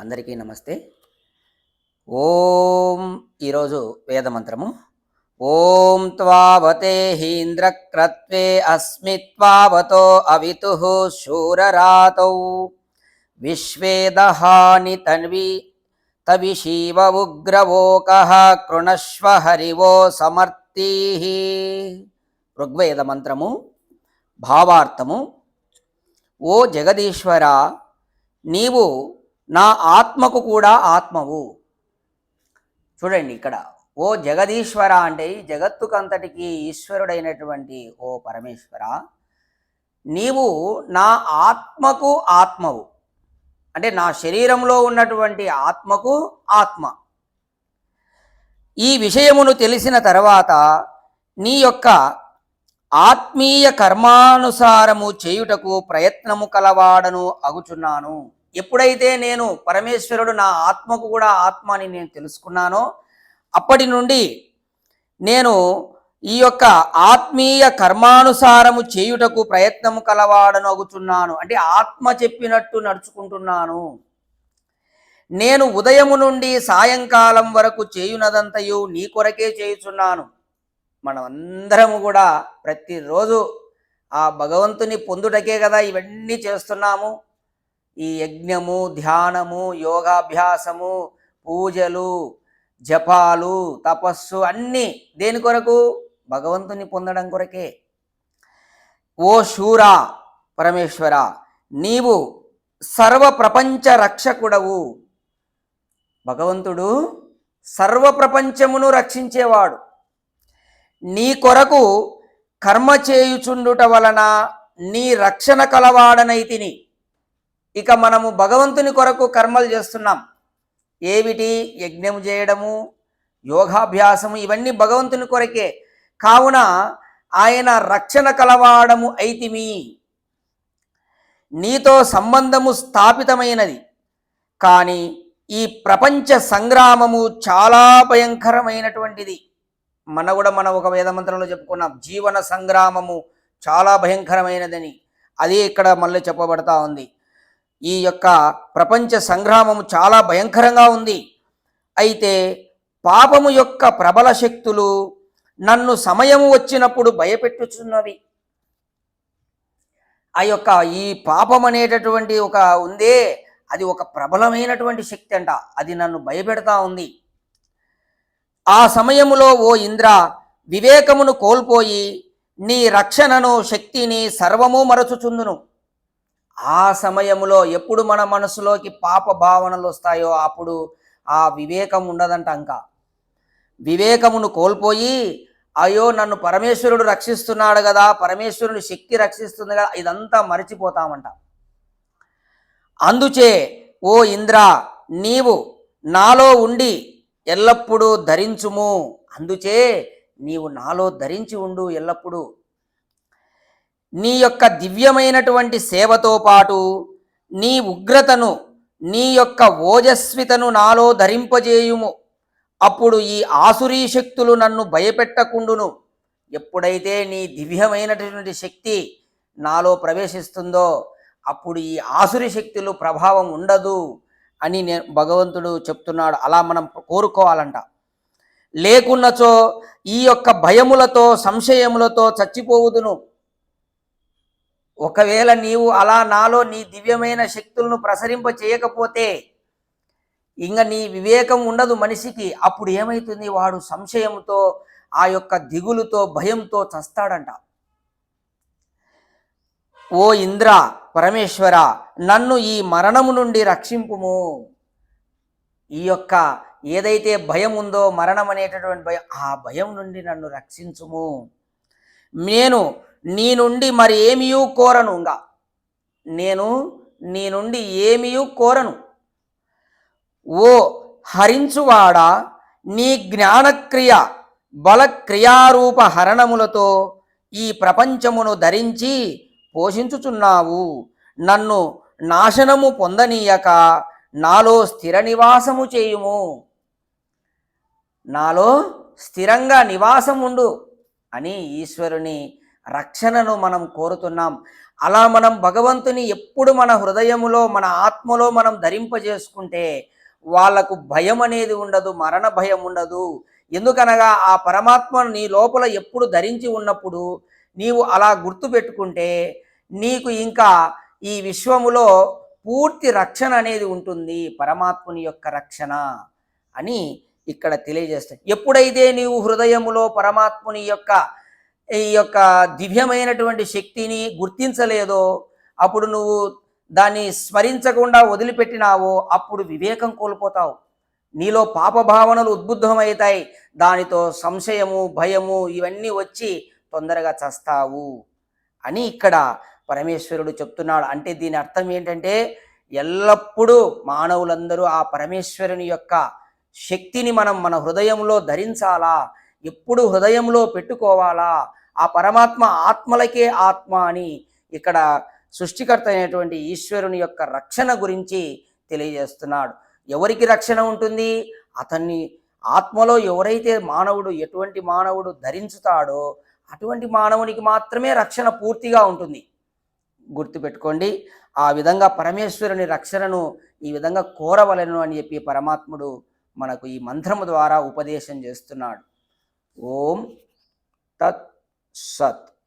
అందరికీ నమస్తే. ఓం ఈరోజు వేదమంత్రము ఓం త్వావతే హీంద్రక్రత్వే అస్మి త్వావతో అవితు శూరరాతౌ. విశ్వేదహాని తన్వి తవిశీవ ఉగ్రవోక కృణశ్వ హరివో సమర్థీ. ఋగ్వేద మంత్రము. భావార్థము. ఓ జగదీశ్వర నీవు నా ఆత్మకు కూడా ఆత్మవు. చూడండి ఇక్కడ ఓ జగదీశ్వర అంటే ఈ జగత్తుకంతటికి ఈశ్వరుడైనటువంటి ఓ పరమేశ్వర నీవు నా ఆత్మకు ఆత్మవు. అంటే నా శరీరంలో ఉన్నటువంటి ఆత్మకు ఆత్మ. ఈ విషయమును తెలిసిన తర్వాత నీ యొక్క ఆత్మీయ కర్మానుసారము చేయుటకు ప్రయత్నము కలవాడను అగుచున్నాను. ఎప్పుడైతే నేను పరమేశ్వరుడు నా ఆత్మకు కూడా ఆత్మ అని నేను తెలుసుకున్నానో అప్పటి నుండి నేను ఈ యొక్క ఆత్మీయ కర్మానుసారము చేయుటకు ప్రయత్నము కలవాడనగుచున్నాను. అంటే ఆత్మ చెప్పినట్టు నడుచుకుంటున్నాను. నేను ఉదయము నుండి సాయంకాలం వరకు చేయునదంతయు నీ కొరకే చేయుచున్నాను. మనమందరము కూడా ప్రతిరోజు ఆ భగవంతుని పొందుటకే కదా ఇవన్నీ చేస్తున్నాము. ఈ యజ్ఞము ధ్యానము యోగాభ్యాసము పూజలు జపాలు తపస్సు అన్నీ దేని కొరకు? భగవంతుని పొందడం కొరకే. ఓ శూర పరమేశ్వర నీవు సర్వ ప్రపంచ రక్షకుడవు. భగవంతుడు సర్వ ప్రపంచమును రక్షించేవాడు. నీ కొరకు కర్మ చేయుచుండుట వలన నీ రక్షణ కలవాడనైతిని ఇక మనము భగవంతుని కొరకు కర్మలు చేస్తున్నాం. ఏమిటి యజ్ఞం చేయడము యోగాభ్యాసము ఇవన్నీ భగవంతుని కొరకే. కావున ఆయన రక్షణ కలవాడము అయితిమి. నీతో సంబంధము స్థాపితమైనది. కానీ ఈ ప్రపంచ సంగ్రామము చాలా భయంకరమైనటువంటిది. మన కూడా మనం ఒక వేదమంత్రంలో చెప్పుకున్నాం జీవన సంగ్రామము చాలా భయంకరమైనదని. అది ఇక్కడ మళ్ళీ చెప్పబడతా ఉంది. ఈ యొక్క ప్రపంచ సంగ్రామము చాలా భయంకరంగా ఉంది. అయితే పాపము యొక్క ప్రబల శక్తులు నన్ను సమయము వచ్చినప్పుడు భయపెట్టుచున్నవి. ఆ యొక్క ఈ పాపం అనేటటువంటి ఒక ఉందే అది ఒక ప్రబలమైనటువంటి శక్తి అంట. అది నన్ను భయపెడతా ఉంది. ఆ సమయములో ఓ ఇంద్ర వివేకమును కోల్పోయి నీ రక్షణను శక్తిని సర్వము మరచుచుందును. ఆ సమయంలో ఎప్పుడు మన మనసులోకి పాప భావనలు వస్తాయో అప్పుడు ఆ వివేకం ఉండదంట ఇంకా వివేకమును కోల్పోయి అయ్యో నన్ను పరమేశ్వరుడు రక్షిస్తున్నాడు కదా పరమేశ్వరుని శక్తి రక్షిస్తుంది కదా ఇదంతా మరచిపోతామంట. అందుచే ఓ ఇంద్ర నీవు నాలో ఉండి ఎల్లప్పుడూ ధరించుము. అందుచే నీవు నాలో ధరించి ఉండు ఎల్లప్పుడూ. నీ యొక్క దివ్యమైనటువంటి సేవతో పాటు నీ ఉగ్రతను నీ యొక్క ఓజస్వితను నాలో ధరింపజేయుము. అప్పుడు ఈ ఆసురీ శక్తులు నన్ను భయపెట్టకుండును. ఎప్పుడైతే నీ దివ్యమైనటువంటి శక్తి నాలో ప్రవేశిస్తుందో అప్పుడు ఈ ఆసురి శక్తులు ప్రభావం ఉండదు అని నేను భగవంతుడు చెప్తున్నాడు. అలా మనం కోరుకోవాలంట. లేకున్నచో ఈ యొక్క భయములతో సంశయములతో చచ్చిపోవుదును. ఒకవేళ నీవు అలా నాలో నీ దివ్యమైన శక్తులను ప్రసరింప చేయకపోతే ఇంకా నీ వివేకం ఉండదు మనిషికి. అప్పుడు ఏమవుతుంది వాడు సంశయంతో ఆ యొక్క దిగులుతో భయంతో చస్తాడంట. ఓ ఇంద్ర పరమేశ్వర నన్ను ఈ మరణము నుండి రక్షింపుము. ఈ యొక్క ఏదైతే భయం ఉందో మరణం అనేటటువంటి భయం ఆ భయం నుండి నన్ను రక్షించుము. నేను నీ నుండి మరి ఏమియూ కోరను ఇంకా నేను నీ నుండి ఏమియూ కోరను. ఓ హరించువాడా నీ జ్ఞానక్రియ బలక్రియారూప హరణములతో ఈ ప్రపంచమును ధరించి పోషించుచున్నావు. నన్ను నాశనము పొందనీయక నాలో స్థిర నివాసము చేయుము. నాలో స్థిరంగా నివాసం ఉండు అని ఈశ్వరుని రక్షణను మనం కోరుతున్నాం. అలా మనం భగవంతుని ఎప్పుడు మన హృదయములో మన ఆత్మలో మనం ధరింపజేసుకుంటే వాళ్ళకు భయం అనేది ఉండదు మరణ భయం ఉండదు. ఎందుకనగా ఆ పరమాత్మ నీ లోపల ఎప్పుడు ధరించి ఉన్నప్పుడు నీవు అలా గుర్తుపెట్టుకుంటే నీకు ఇంకా ఈ విశ్వములో పూర్తి రక్షణ అనేది ఉంటుంది పరమాత్ముని యొక్క రక్షణ అని ఇక్కడ తెలియజేస్తాయి. ఎప్పుడైతే నీవు హృదయములో పరమాత్ముని యొక్క ఈ యొక్క దివ్యమైనటువంటి శక్తిని గుర్తించలేదో అప్పుడు నువ్వు దాన్ని స్మరించకుండా వదిలిపెట్టినావో అప్పుడు వివేకం కోల్పోతావు. నీలో పాప భావనలు ఉద్బుద్ధమవుతాయి. దానితో సంశయము భయము ఇవన్నీ వచ్చి తొందరగా చస్తావు అని ఇక్కడ పరమేశ్వరుడు చెప్తున్నాడు. అంటే దీని అర్థం ఏంటంటే ఎల్లప్పుడూ మానవులందరూ ఆ పరమేశ్వరుని యొక్క శక్తిని మనం మన హృదయంలో ధరించాలా? ఎప్పుడు హృదయంలో పెట్టుకోవాలా? ఆ పరమాత్మ ఆత్మలకే ఆత్మ అని ఇక్కడ సృష్టికర్త అయినటువంటి ఈశ్వరుని యొక్క రక్షణ గురించి తెలియజేస్తున్నాడు. ఎవరికి రక్షణ ఉంటుంది? అతన్ని ఆత్మలో ఎవరైతే మానవుడు ఎటువంటి మానవుడు ధరించుతాడో అటువంటి మానవునికి మాత్రమే రక్షణ పూర్తిగా ఉంటుంది. గుర్తుపెట్టుకోండి ఆ విధంగా పరమేశ్వరుని రక్షణను ఈ విధంగా కోరవలను అని చెప్పి పరమాత్ముడు మనకు ఈ మంత్రము ద్వారా ఉపదేశం చేస్తున్నాడు. ఓం తత్ સત.